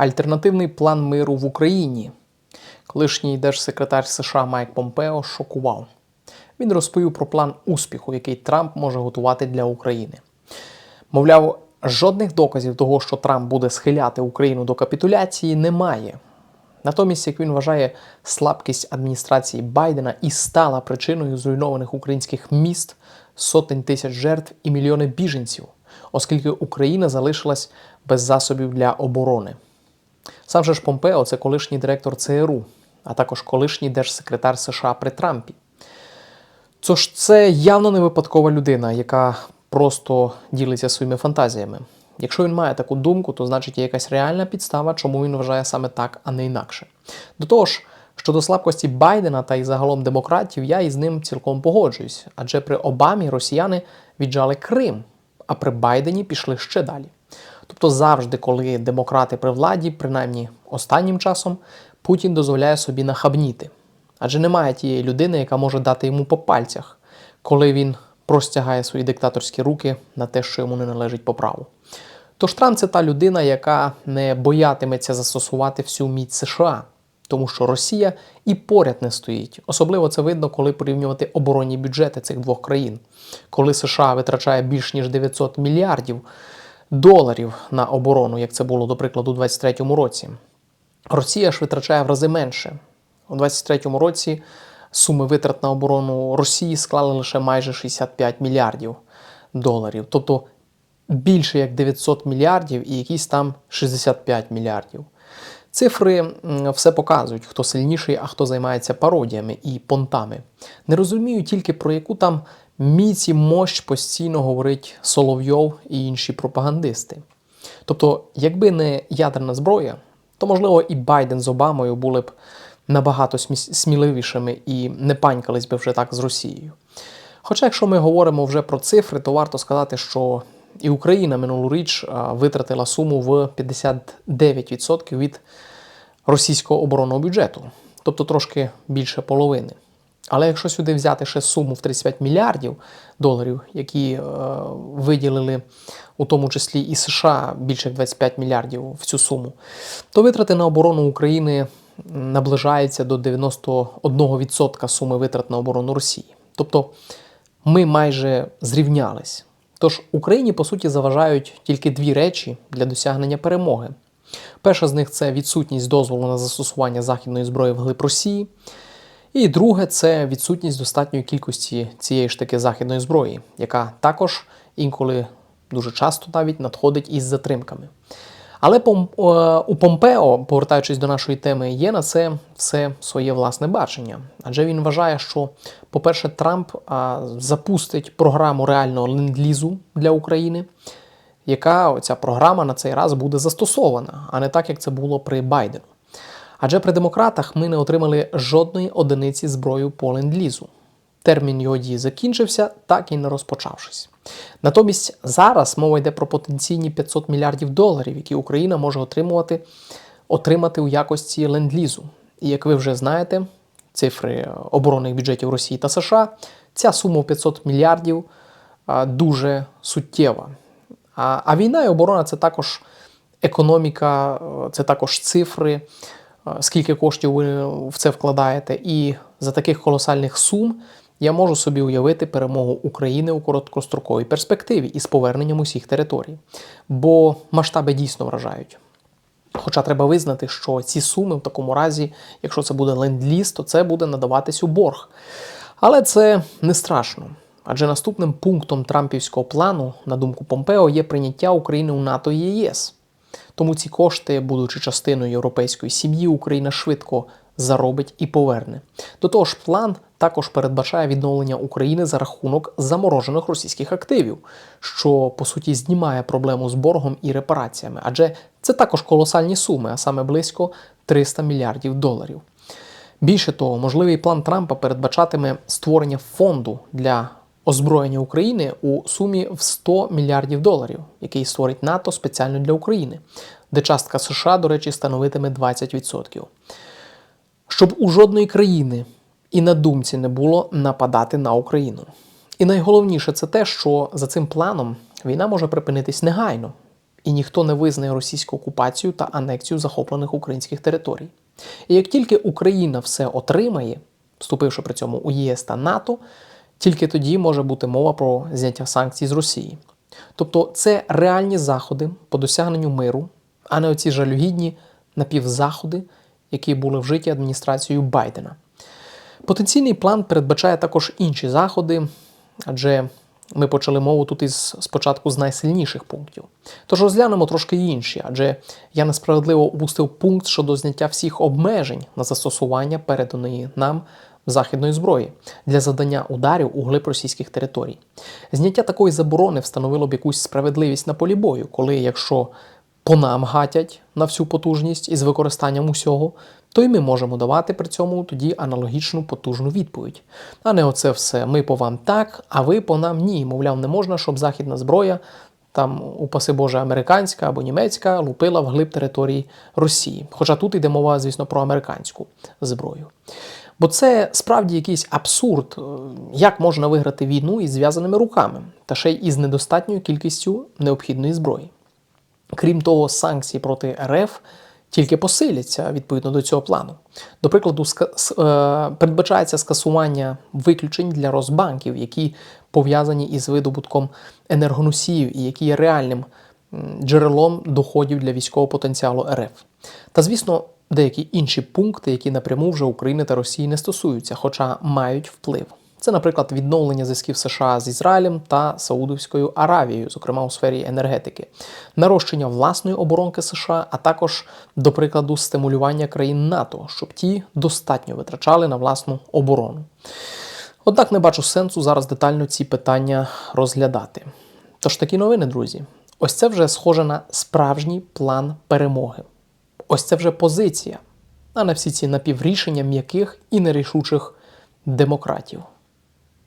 Альтернативний план миру в Україні. Колишній держсекретар США Майк Помпео шокував. Він розповів про план успіху, який Трамп може готувати для України. Мовляв, жодних доказів того, що Трамп буде схиляти Україну до капітуляції, немає. Натомість, як він вважає, слабкість адміністрації Байдена і стала причиною зруйнованих українських міст, сотень тисяч жертв і мільйони біженців, оскільки Україна залишилась без засобів для оборони. Сам же ж Помпео це колишній директор ЦРУ, а також колишній держсекретар США при Трампі. Тож це явно не випадкова людина, яка просто ділиться своїми фантазіями. Якщо він має таку думку, то значить є якась реальна підстава, чому він вважає саме так, а не інакше. До того ж, щодо слабкості Байдена та й загалом демократів, я із ним цілком погоджуюсь, адже при Обамі росіяни віджали Крим, а при Байдені пішли ще далі. Тобто завжди, коли демократи при владі, принаймні останнім часом, Путін дозволяє собі нахабніти. Адже немає тієї людини, яка може дати йому по пальцях, коли він простягає свої диктаторські руки на те, що йому не належить по праву. Тож Трамп це та людина, яка не боятиметься застосувати всю міць США, тому що Росія і поряд не стоїть. Особливо це видно, коли порівнювати оборонні бюджети цих двох країн, коли США витрачає більш ніж 900 мільярдів доларів на оборону, як це було, до прикладу, у 2023 році. Росія ж витрачає в рази менше. У 2023 році суми витрат на оборону Росії склали лише майже 65 мільярдів доларів. Тобто більше як 900 мільярдів і якісь там 65 мільярдів. Цифри все показують, хто сильніший, а хто займається пародіями і понтами. Не розумію тільки про яку там міць і мощ постійно говорить Соловйов і інші пропагандисти. Тобто, якби не ядерна зброя, то можливо і Байден з Обамою були б набагато сміливішими і не панькались би вже так з Росією. Хоча, якщо ми говоримо вже про цифри, то варто сказати, що і Україна минулоріч витратила суму в 59% від російського оборонного бюджету, тобто трошки більше половини. Але якщо сюди взяти ще суму в 35 мільярдів доларів, які е, виділили у тому числі і США більше як 25 мільярдів в цю суму, то витрати на оборону України наближаються до 91% суми витрат на оборону Росії. Тобто ми майже зрівнялись. Тож Україні, по суті, заважають тільки дві речі для досягнення перемоги. Перша з них це відсутність дозволу на застосування західної зброї вглиб Росії. І друге це відсутність достатньої кількості цієї ж таки західної зброї, яка також інколи дуже часто навіть надходить із затримками. Але у Помпео, повертаючись до нашої теми, є на це все своє власне бачення. Адже він вважає, що, по-перше, Трамп запустить програму реального ленд-лізу для України, яка ця програма на цей раз буде застосована, а не так, як це було при Байдену. Адже при демократах ми не отримали жодної одиниці зброї по ленд-лізу. Термін його дії закінчився, так і не розпочавшись. Натомість зараз мова йде про потенційні 500 мільярдів доларів, які Україна може отримувати, отримати у якості ленд-лізу. І як ви вже знаєте, цифри оборонних бюджетів Росії та США, ця сума в 500 мільярдів дуже суттєва. А, а війна і оборона це також економіка, це також цифри, скільки коштів ви в це вкладаєте. І за таких колосальних сум я можу собі уявити перемогу України у короткостроковій перспективі із поверненням усіх територій. Бо масштаби дійсно вражають. Хоча треба визнати, що ці суми в такому разі, якщо це буде ленд-ліз, то це буде надаватись у борг. Але це не страшно. Адже наступним пунктом Трампівського плану, на думку Помпео, є прийняття України у НАТО і ЄС. Тому ці кошти, будучи частиною європейської сім'ї, Україна швидко заробить і поверне. До того ж, план також передбачає відновлення України за рахунок заморожених російських активів, що по суті знімає проблему з боргом і репараціями, адже це також колосальні суми, а саме близько 300 мільярдів доларів. Більше того, можливий план Трампа передбачатиме створення фонду для озброєння України у сумі в 100 мільярдів доларів, який створить НАТО спеціально для України, де частка США, до речі, становитиме 20%. Щоб у жодної країни і на думці не було нападати на Україну. І найголовніше це те, що за цим планом війна може припинитись негайно, і ніхто не визнає російську окупацію та анексію захоплених українських територій. І як тільки Україна все отримає, вступивши при цьому у ЄС та НАТО, тільки тоді може бути мова про зняття санкцій з Росії. Тобто це реальні заходи по досягненню миру, а не оці жалюгідні напівзаходи, які були вжиті адміністрацією Байдена. Потенційний план передбачає також інші заходи, адже ми почали мову тут із спочатку з найсильніших пунктів. Тож розглянемо трошки інші, адже я несправедливо упустив пункт щодо зняття всіх обмежень на застосування переданої нам західної зброї для завдання ударів у глиб російських територій. Зняття такої заборони встановило б якусь справедливість на полі бою, коли якщо по нам гатять на всю потужність із використанням усього, то й ми можемо давати при цьому тоді аналогічну потужну відповідь. А не оце все. Ми по вам так, а ви по нам ні. Мовляв, не можна, щоб західна зброя, там, упаси Боже, американська або німецька, лупила вглиб території Росії. Хоча тут йде мова, звісно, про американську зброю. Бо це справді якийсь абсурд, е, як можна виграти війну із зв'язаними руками, та ще й із недостатньою кількістю необхідної зброї. Крім того, санкції проти РФ тільки посиляться відповідно до цього плану. До прикладу, е, передбачається скасування виключень для розбанків, які пов'язані із видобутком енергоносіїв і які є реальним джерелом доходів для військового потенціалу РФ. Та, звісно, деякі інші пункти, які напряму вже України та Росії не стосуються, хоча мають вплив. Це, наприклад, відновлення зв'язків США з Ізраїлем та Саудовською Аравією, зокрема у сфері енергетики, нарощення власної оборонки США, а також, до прикладу, стимулювання країн НАТО, щоб ті достатньо витрачали на власну оборону. Однак не бачу сенсу зараз детально ці питання розглядати. Тож такі новини, друзі. Ось це вже схоже на справжній план перемоги. Ось це вже позиція, а не всі ці напіврішення м'яких і нерішучих демократів.